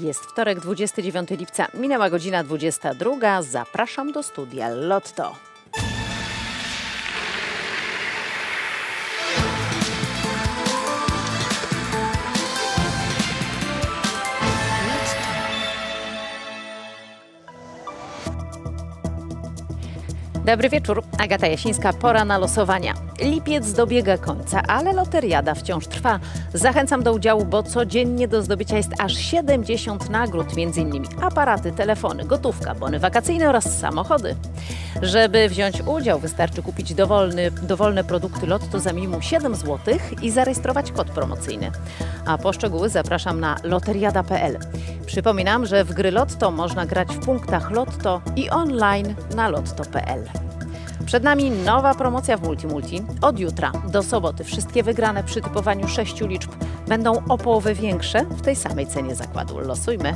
Jest wtorek, 29 lipca. Minęła godzina 22. Zapraszam do studia Lotto. Dobry wieczór. Agata Jasińska, pora na losowania. Lipiec dobiega końca, ale loteriada wciąż trwa. Zachęcam do udziału, bo codziennie do zdobycia jest aż 70 nagród, m.in. aparaty, telefony, gotówka, bony wakacyjne oraz samochody. Żeby wziąć udział, wystarczy kupić dowolny, dowolne produkty Lotto za minimum 7 zł i zarejestrować kod promocyjny. A po szczegóły zapraszam na loteriada.pl. Przypominam, że w gry Lotto można grać w punktach Lotto i online na lotto.pl. Przed nami nowa promocja w Multimulti. Od jutra do soboty wszystkie wygrane przy typowaniu sześciu liczb będą o połowę większe w tej samej cenie zakładu. Losujmy.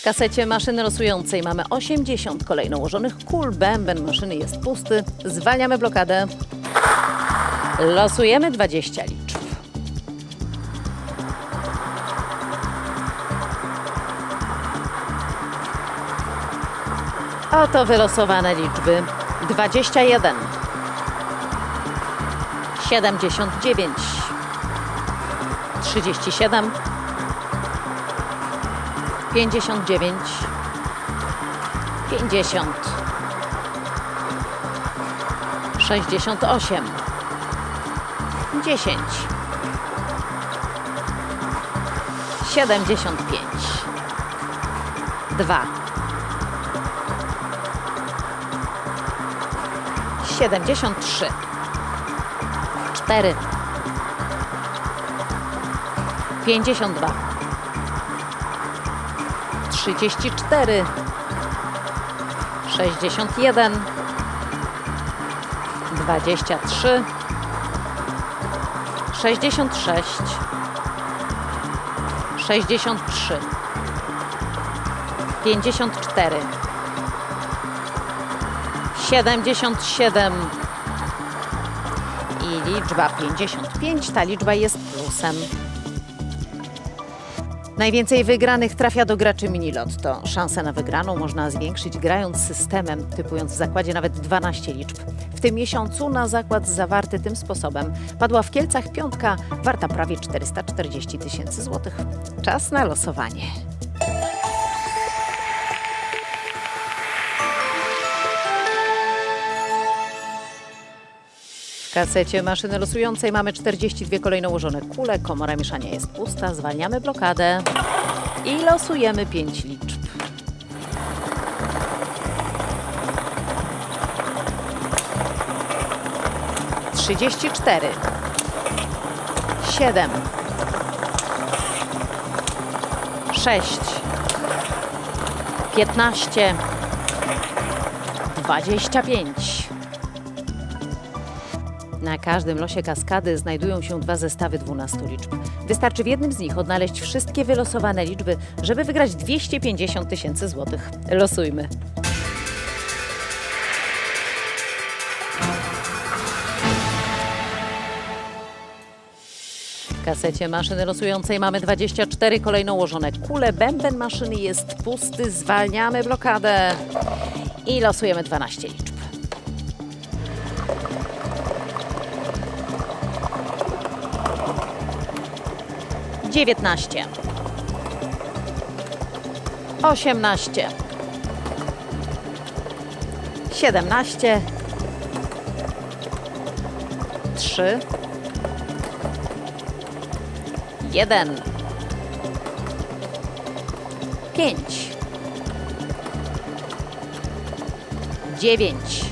W kasecie maszyny losującej mamy 80 kolejno ułożonych kul. Bęben maszyny jest pusty. Zwalniamy blokadę. Losujemy 20 liczb. Oto wylosowane liczby. 21 79 37 59 50 68 10 75 2 73 4 52 34 61 23 66 63 54 77 i liczba 55. Ta liczba jest plusem. Najwięcej wygranych trafia do graczy mini Lotto. Szansę na wygraną można zwiększyć grając systemem, typując w zakładzie nawet 12 liczb. W tym miesiącu na zakład zawarty tym sposobem padła w Kielcach piątka warta prawie 440 tysięcy złotych. Czas na losowanie. Kasecie maszyny losującej mamy 42 kolejno ułożone kule, komora mieszania jest pusta, zwalniamy blokadę i losujemy 5 liczb. Trzydzieści cztery, siedem, sześć, piętnaście, dwadzieścia pięć. Na każdym losie kaskady znajdują się dwa zestawy 12 liczb. Wystarczy w jednym z nich odnaleźć wszystkie wylosowane liczby, żeby wygrać 250 tysięcy złotych. Losujmy. Kasecie maszyny losującej mamy 24 kolejno ułożone kule. Bęben maszyny jest pusty. Zwalniamy blokadę i losujemy 12 liczb. 19 18 17 3 1 5 9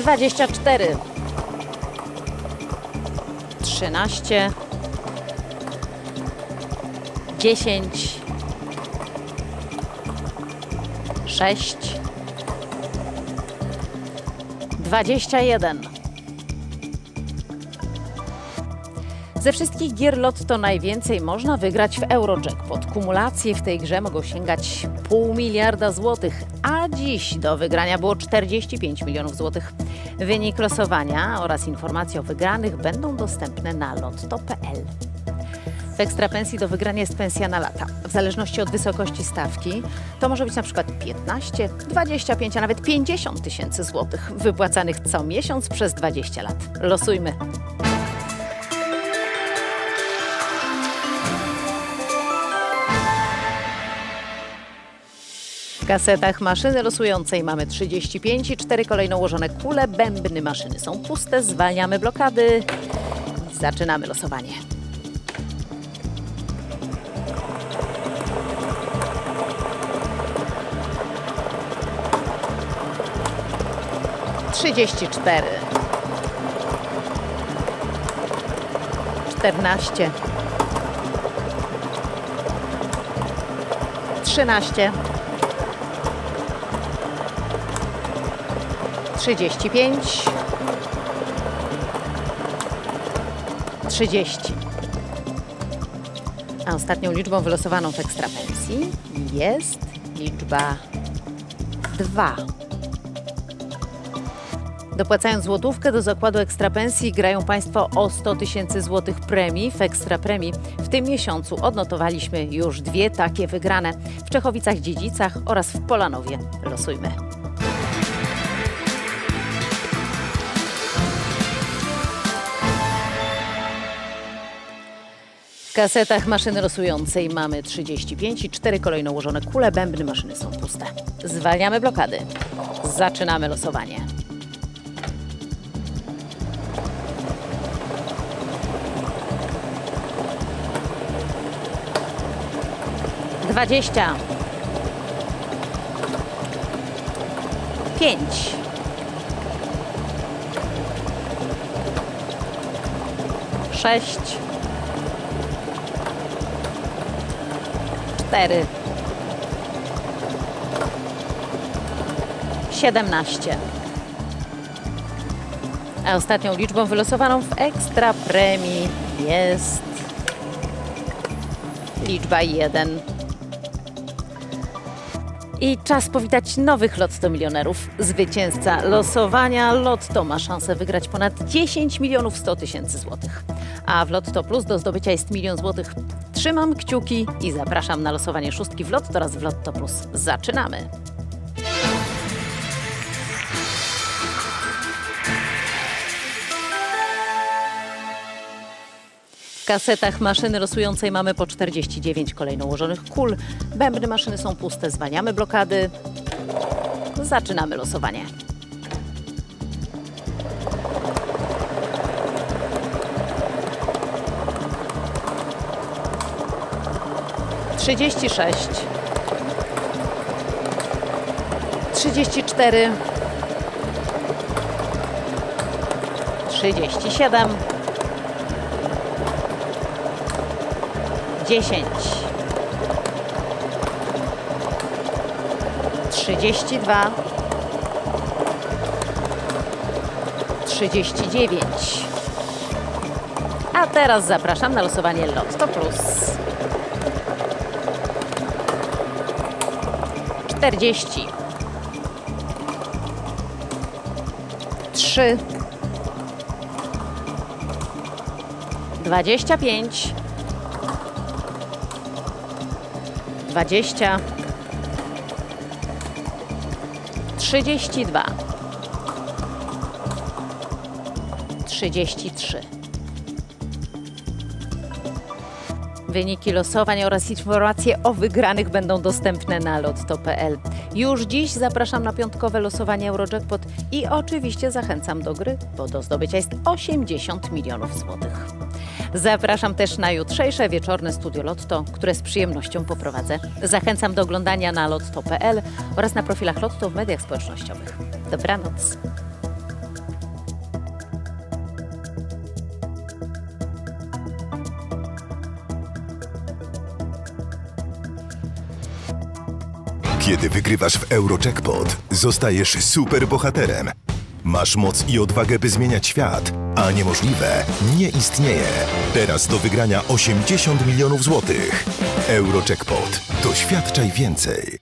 24 13 10 6 21 Ze wszystkich gier Lotto najwięcej można wygrać w Eurojackpot. Kumulacje w tej grze mogą sięgać pół miliarda złotych, a dziś do wygrania było 45 milionów złotych. Wynik losowania oraz informacje o wygranych będą dostępne na lotto.pl. W ekstrapensji do wygrania jest pensja na lata. W zależności od wysokości stawki to może być na przykład 15, 25, a nawet 50 tysięcy złotych wypłacanych co miesiąc przez 20 lat. Losujmy. Kasetach maszyny losującej mamy 35 i 4 kolejno ułożone kule. Bębny maszyny są puste. Zwalniamy blokady. Zaczynamy losowanie. Trzydzieści cztery. Czternaście. Trzynaście. Trzydzieści pięć. Trzydzieści. A ostatnią liczbą wylosowaną w ekstrapensji jest liczba dwa. Dopłacając złotówkę do zakładu ekstrapensji grają Państwo o 100 tysięcy złotych premii w ekstrapremii. W tym miesiącu odnotowaliśmy już dwie takie wygrane w Czechowicach-Dziedzicach oraz w Polanowie. Losujmy. Kasetach maszyny losującej mamy 35 i 4 kolejno ułożone kule. Bębny maszyny są puste. Zwalniamy blokady. Zaczynamy losowanie. Dwadzieścia. Pięć. Sześć. Cztery. Siedemnaście. A ostatnią liczbą wylosowaną w ekstra premii jest liczba 1. I czas powitać nowych Lotto milionerów. Zwycięzca losowania Lotto ma szansę wygrać ponad 10 milionów 100 tysięcy złotych. A w Lotto Plus do zdobycia jest milion złotych. Trzymam kciuki i zapraszam na losowanie szóstki w Lotto oraz w Lotto Plus. Zaczynamy! W kasetach maszyny losującej mamy po 49 kolejno ułożonych kul. Bębny maszyny są puste, zwalniamy blokady. Zaczynamy losowanie. Trzydzieści sześć. Trzydzieści cztery. Trzydzieści siedem. 10 32 39 A teraz zapraszam na losowanie Lotto Plus 40 3 25 dwadzieścia, trzydzieści dwa, trzydzieści trzy. Wyniki losowań oraz informacje o wygranych będą dostępne na lotto.pl. Już dziś zapraszam na piątkowe losowanie Eurojackpot i oczywiście zachęcam do gry, bo do zdobycia jest 80 milionów złotych. Zapraszam też na jutrzejsze wieczorne studio Lotto, które z przyjemnością poprowadzę. Zachęcam do oglądania na lotto.pl oraz na profilach Lotto w mediach społecznościowych. Dobranoc. Kiedy wygrywasz w Eurojackpot, zostajesz super bohaterem. Masz moc i odwagę, by zmieniać świat, A niemożliwe nie istnieje. Teraz do wygrania 80 milionów złotych. Eurojackpot. Doświadczaj więcej.